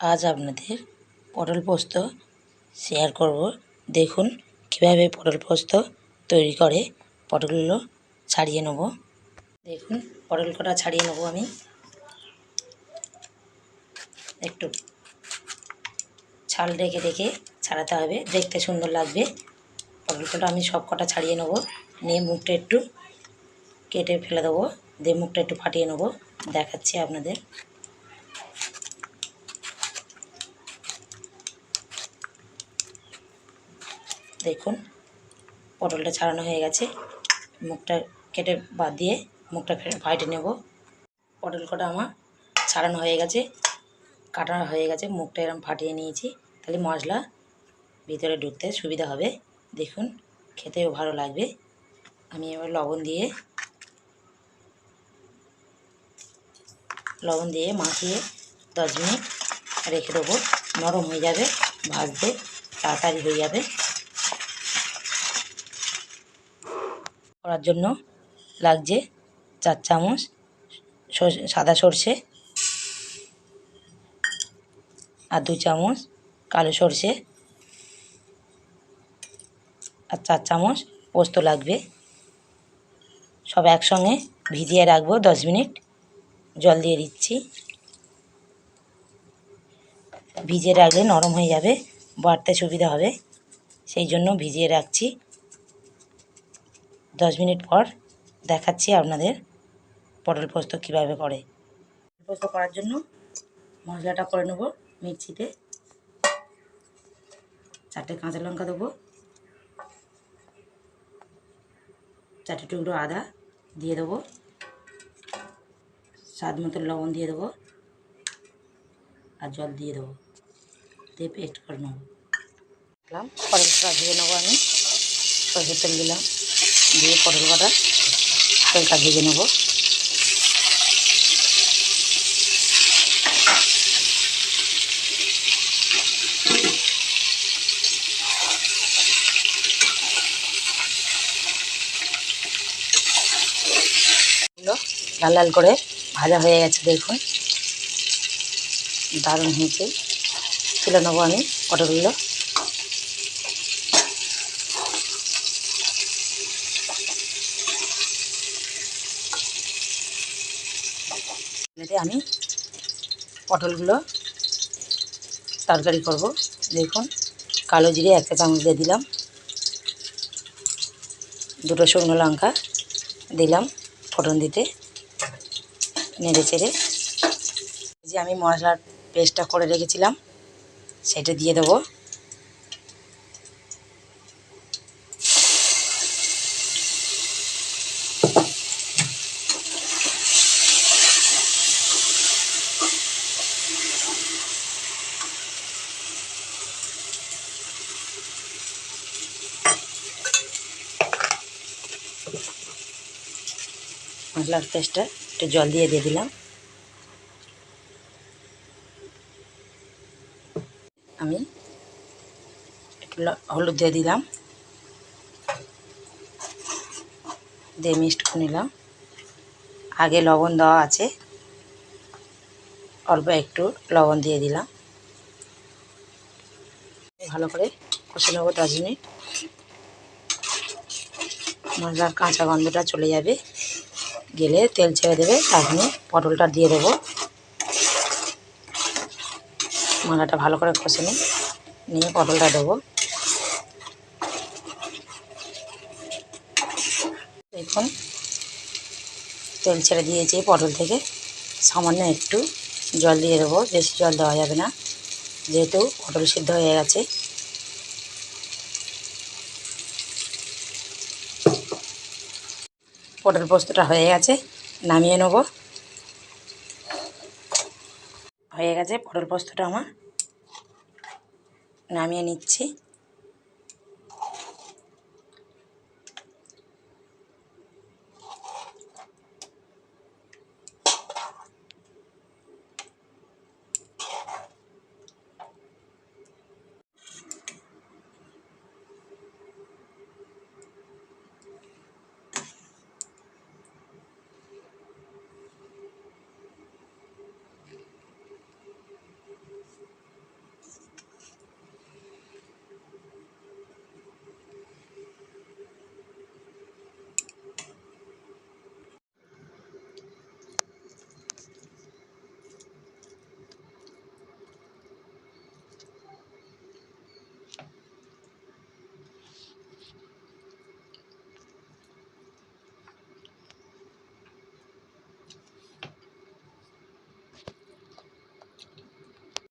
আজ আপনাদের পটল পোস্ত শেয়ার করব। দেখুন কীভাবে পটল পোস্ত তৈরি করে। পটলগুলো ছাড়িয়ে নেব। দেখুন, পটল কটা ছাড়িয়ে নেব আমি। একটু ছাল রেখে রেখে ছাড়াতে হবে। দেখতে সুন্দর লাগবে। পটল কটা আমি সব কটা ছাড়িয়ে নেব। নিয়ে মুখটা একটু কেটে ফেলে দেবো। দিয়ে মুখটা একটু ফাটিয়ে নেব। দেখাচ্ছি আপনাদের। দেখুন, পটলটা ছাড়ানো হয়ে গেছে। মুখটা কেটে বাদ দিয়ে মুখটা ফাইটে নেব। পটল কটা আমার ছাড়ানো হয়ে গেছে, কাটা হয়ে গেছে। মুখটা এরম ফাটিয়ে নিয়েছি, তাহলে মশলা ভিতরে ঢুকতে সুবিধা হবে। দেখুন, খেতেও ভালো লাগবে। আমি এবার লবণ দিয়ে লবণ দিয়ে মাখিয়ে দশ মিনিট রেখে দেবো। নরম হয়ে যাবে, ভাজতে তাড়াতাড়ি হয়ে যাবে। করার জন্য লাগছে চার চামচ সাদা সর্ষে আর দু চামচ কালো সর্ষে আর চার চামচ পোস্ত লাগবে। সব একসঙ্গে ভিজিয়ে রাখব দশ মিনিট। জল দিয়ে দিচ্ছি। ভিজিয়ে রাখলে নরম হয়ে যাবে, বাড়তে সুবিধা হবে। সেই জন্য ভিজিয়ে রাখছি। দশ মিনিট পর দেখাচ্ছি আপনাদের পটল পোস্ত কীভাবে করে পটল পোস্ত করার জন্য মশলাটা করে নেব মিক্সিতে। চারটে কাঁচা লঙ্কা দেবো। চারটে টুকরো আদা দিয়ে দেবো। স্বাদ মতো লবণ দিয়ে দেবো। আর জল দিয়ে দেবো। দিয়ে পেস্ট করে নেব। পটলটা ভেজে নেব আমি। সরষের তেল দিলাম। দিয়ে পটল কটা তেলটা ভেজে নেব। লাল লাল করে ভাজা হয়ে গেছে দেখুন। দারুণ হয়েছে। তুলে নেব আমি পটলগুলো। এতে আমি পটলগুলো তরকারি করব। দেখুন, কালো জিরে একটা চামচ দিয়ে দিলাম। দুটো শুকনো লঙ্কা দিলাম ফোড়ন দিতে, নেড়ে চেড়ে। যে আমি মশলার পেস্টটা করে রেখেছিলাম, সেটা দিয়ে দেবো। মশলার পেস্টটা একটু জল দিয়ে দিয়ে দিলাম। আমি একটু হলুদ দিয়ে দিলাম। দিয়ে মিক্সড করে নিলাম। আগে লবণ দেওয়া আছে। অল্প একটু লবণ দিয়ে দিলাম। ভালো করে কষে নেব দশ মিনিট। মশলার কাঁচা গন্ধটা চলে যাবে। গেলে তেল ছেড়ে দেবে তখনই পটলটা দিয়ে দেবো। মালাটা ভালো করে কষে নিই নিয়ে পটলটা দেবো। দেখুন, তেল ছেড়ে দিয়েছি পটল থেকে। সামান্য একটু জল দিয়ে দেবো, বেশি জল দেওয়া যাবে না। যেহেতু পটল সিদ্ধ হয়ে গেছে পটল পোস্তটা হয়ে গেছে নামিয়ে নেব। হয়ে গেছে পটল পোস্তটা আমার। নামিয়ে নিচ্ছি।